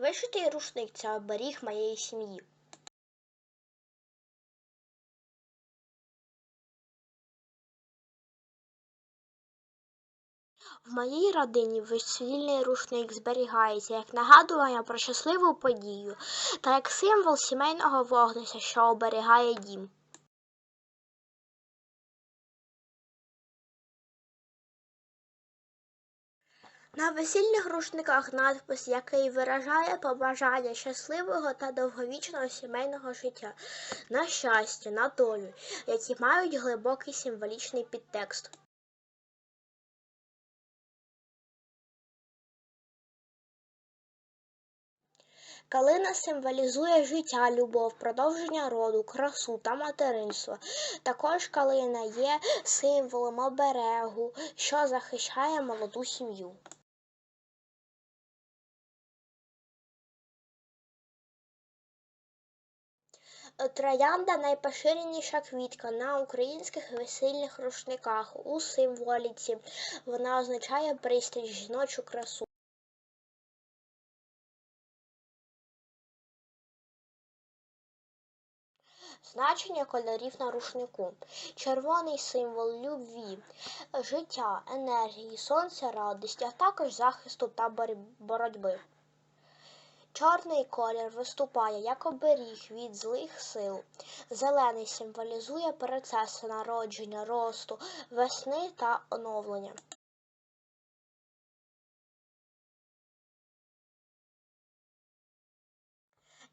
Вишитий рушник це оберіг моєї сім'ї. В моїй родині весільний рушник зберігається як нагадування про щасливу подію та як символ сімейного вогнища, що оберігає дім. На весільних рушниках надпис, який виражає побажання щасливого та довговічного сімейного життя, на щастя, на долю, які мають глибокий символічний підтекст. Калина символізує життя, любов, продовження роду, красу та материнство. Також калина є символом оберегу, що захищає молоду сім'ю. Троянда найпоширеніша квітка на українських весільних рушниках. У символіці вона означає пристрасть жіночу красу. Значення кольорів на рушнику. Червоний символ любві, життя, енергії, сонця, радості, а також захисту та боротьби. Чорний колір виступає як оберіг від злих сил. Зелений символізує процеси народження, росту, весни та оновлення.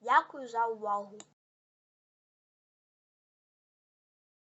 Дякую за увагу!